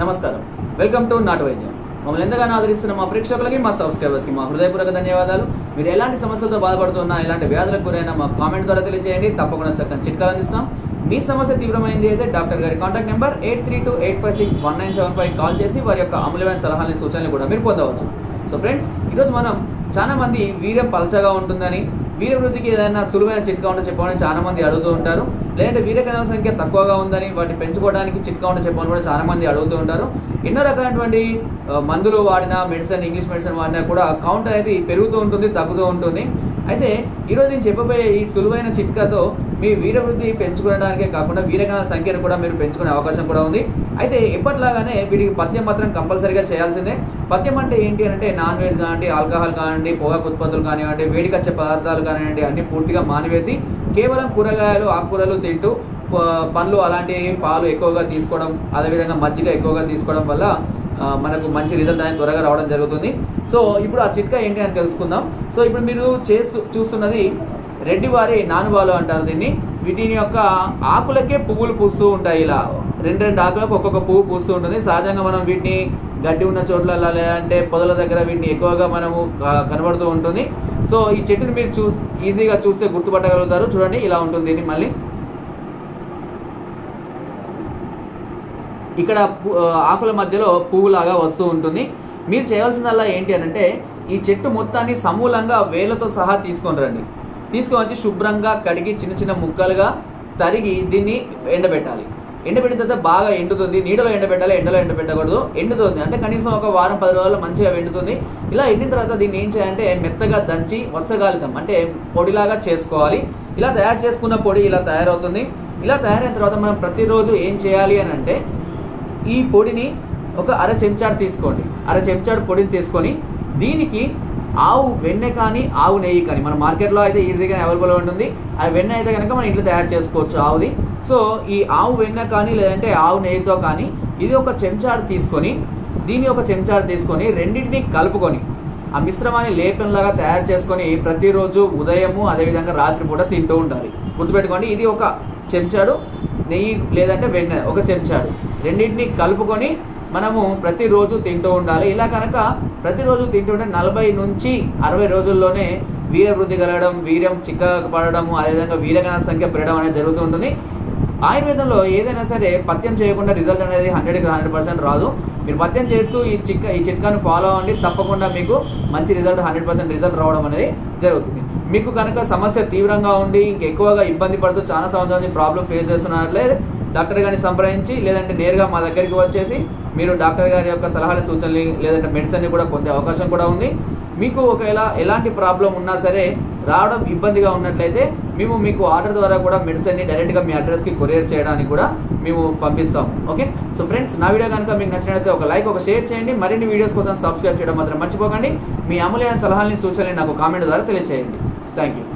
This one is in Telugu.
నమస్కారం. వెల్కమ్ టు నాటు వైద్యం మమ్మల్ని ఎంతగానో ఆదరిస్తున్న మా ప్రేక్షకులకి మా సబ్స్క్రైబర్స్కి మా హృదయపూర్వక ధన్యవాదాలు. మీరు ఎలాంటి సమస్యలతో బాధపడుతున్నా ఎలాంటి వ్యాధులకు గురైనా మా కామెంట్ ద్వారా తెలియజేయండి తప్పకుండా చక్కని చిట్కాలు అందిస్తాం. మీ సమస్య తీవ్రమైంది అయితే డాక్టర్ గారి contact number eight three two eight five six one nine seven five call చేసి వారి యొక్క అమూల్యమైన సలహాలని సూచనలు కూడా మీరు పొందవచ్చు. సో ఫ్రెండ్స్ ఈరోజు మనం చాలా మంది వీర్యం పలచగా ఉంటుందని వీరవృద్ధికి ఏదైనా సులువైన చిట్కా ఉంటే చెప్పమని చాలా మంది అడుగుతూ ఉంటారు. లేదంటే వీరకణాల సంఖ్య తక్కువగా ఉందని వాటిని పెంచుకోవడానికి చిట్కా ఉంటే చెప్పమని కూడా చాలా మంది అడుగుతూ ఉంటారు. ఎన్నో రకాలైనటువంటి మందులు వాడినా మెడిసిన్ ఇంగ్లీష్ మెడిసిన్ వాడినా కూడా కౌంట్ అనేది పెరుగుతూ ఉంటుంది తగ్గుతూ ఉంటుంది. అయితే ఈరోజు నేను చెప్పబోయే ఈ సులువైన చిట్కాతో మీ వీరవృద్ధి పెంచుకోవడానికే కాకుండా వీరగణ సంఖ్యను కూడా మీరు పెంచుకునే అవకాశం కూడా ఉంది. అయితే ఎప్పటిలాగానే వీటికి పథ్యం మాత్రం కంపల్సరీగా చేయాల్సిందే. పథ్యం అంటే ఏంటి అంటే నాన్ వెజ్ కానివ్వండి ఆల్కహాల్ కానివ్వండి పొగాకు ఉత్పత్తులు కానివ్వండి వేడికచ్చే పదార్థాలు కానివ్వండి అన్ని పూర్తిగా మానివేసి కేవలం కూరగాయలు ఆకుకూరలు తింటూ పండ్లు అలాంటి పాలు ఎక్కువగా తీసుకోవడం అదేవిధంగా మజ్జిగ ఎక్కువగా తీసుకోవడం వల్ల మనకు మంచి రిజల్ట్ అనేది త్వరగా రావడం జరుగుతుంది. సో ఇప్పుడు ఆ చిట్కా ఏంటి అని తెలుసుకుందాం. సో ఇప్పుడు మీరు చేస్తూ చూస్తున్నది రెడ్డివారి నానుబాలు అంటారు దీన్ని. వీటిని యొక్క ఆకులకే పువ్వులు పూస్తూ ఉంటాయి ఇలా. రెండు రెండు ఆకులకు ఒక్కొక్క పువ్వు పూస్తూ ఉంటుంది. సహజంగా మనం వీటిని గడ్డి ఉన్న చోట్ల లేదంటే పొదల దగ్గర వీటిని ఎక్కువగా మనము కనబడుతూ ఉంటుంది. సో ఈ చెట్టుని మీరు చూ ఈజీగా చూస్తే గుర్తుపట్టగలుగుతారు. చూడండి ఇలా ఉంటుంది దీన్ని మళ్ళీ. ఇక్కడ ఆకుల మధ్యలో పువ్వులాగా వస్తూ ఉంటుంది. మీరు చేయాల్సిందల్లా ఏంటి అని అంటే ఈ చెట్టు మొత్తాన్ని సమూలంగా వేలతో సహా తీసుకొని రండి. తీసుకొని వచ్చి శుభ్రంగా కడిగి చిన్న చిన్న ముక్కలుగా తరిగి దీన్ని ఎండబెట్టాలి. ఎండబెట్టిన తర్వాత బాగా ఎండుతుంది. నీడలో ఎండబెట్టాలి ఎండలో ఎండబెట్టకూడదు. ఎండుతుంది. అంటే కనీసం ఒక వారం పది రోజుల్లో మంచిగా ఎండుతుంది. ఇలా ఎండిన తర్వాత దీన్ని ఏం చేయాలంటే మెత్తగా దంచి వస్త్రగాలితం అంటే పొడిలాగా చేసుకోవాలి. ఇలా తయారు చేసుకున్న పొడి ఇలా తయారవుతుంది. ఇలా తయారైన తర్వాత మనం ప్రతిరోజు ఏం చేయాలి అని అంటే ఈ పొడిని ఒక అర చెంచాడు తీసుకోండి. అర చెంచాడు పొడిని తీసుకొని దీనికి ఆవు వెన్నె కానీ ఆవు నెయ్యి కానీ మన మార్కెట్లో అయితే ఈజీగా అవైలబుల్ ఉంటుంది. ఆ వెన్నె అయితే కనుక మనం ఇంట్లో తయారు చేసుకోవచ్చు ఆవుది. సో ఈ ఆవు వెన్నె కానీ లేదంటే ఆవు నెయ్యితో కానీ ఇది ఒక చెంచాడు తీసుకొని దీన్ని ఒక చెంచాడు తీసుకొని రెండింటిని కలుపుకొని ఆ మిశ్రమాన్ని లేపంలాగా తయారు చేసుకొని ప్రతిరోజు ఉదయము అదేవిధంగా రాత్రి పూట తింటూ ఉండాలి. గుర్తుపెట్టుకోండి ఇది ఒక చెంచాడు నెయ్యి లేదంటే వెన్నె ఒక చెంచాడు. రెండింటిని కలుపుకొని మనము ప్రతిరోజు తింటూ ఉండాలి. ఇలా కనుక ప్రతిరోజు తింటుంటే నలభై నుంచి అరవై రోజుల్లోనే వీర వృద్ధి కలగడం వీర్యం చిక్కగా పడడం అదేవిధంగా వీరగణ సంఖ్య పెరగడం అనేది జరుగుతూ ఉంటుంది. ఆయుర్వేదంలో ఏదైనా సరే పత్యం చేయకుండా రిజల్ట్ అనేది హండ్రెడ్కి హండ్రెడ్ పర్సెంట్ రాదు. మీరు పత్యం చేస్తూ ఈ చిక్క ఈ చిట్కాను ఫాలో అవ్వండి. తప్పకుండా మీకు మంచి రిజల్ట్ హండ్రెడ్ పర్సెంట్ రిజల్ట్ రావడం అనేది జరుగుతుంది. మీకు కనుక సమస్య తీవ్రంగా ఉండి ఇంకెక్కువగా ఇబ్బంది పడుతూ చాలా సంవత్సరాల నుంచి ప్రాబ్లం ఫేస్ చేస్తున్నట్లయితే డాక్టర్ గారిని సంప్రదించి లేదంటే నేరుగా మా దగ్గరికి వచ్చేసి మీరు డాక్టర్ గారి యొక్క సలహాలు సూచనలు లేదంటే మెడిసిన్ని కూడా పొందే అవకాశం కూడా ఉంది. మీకు ఒకవేళ ఎలాంటి ప్రాబ్లం ఉన్నా సరే రావడం ఇబ్బందిగా ఉన్నట్లయితే మేము మీకు ఆర్డర్ ద్వారా కూడా మెడిసిన్ని డైరెక్ట్గా మీ అడ్రస్కి కొరియర్ చేయడానికి కూడా మేము పంపిస్తాము. ఓకే సో ఫ్రెండ్స్ నా వీడియో కనుక మీకు నచ్చినట్లయితే ఒక లైక్ ఒక షేర్ చేయండి. మరిన్ని వీడియోస్ కోసం సబ్స్క్రైబ్ చేయడం మాత్రం మర్చిపోకండి. మీ అమూల్యమైన సలహాలని సూచనలు నాకు కామెంట్ ద్వారా తెలియజేయండి థ్యాంక్ యూ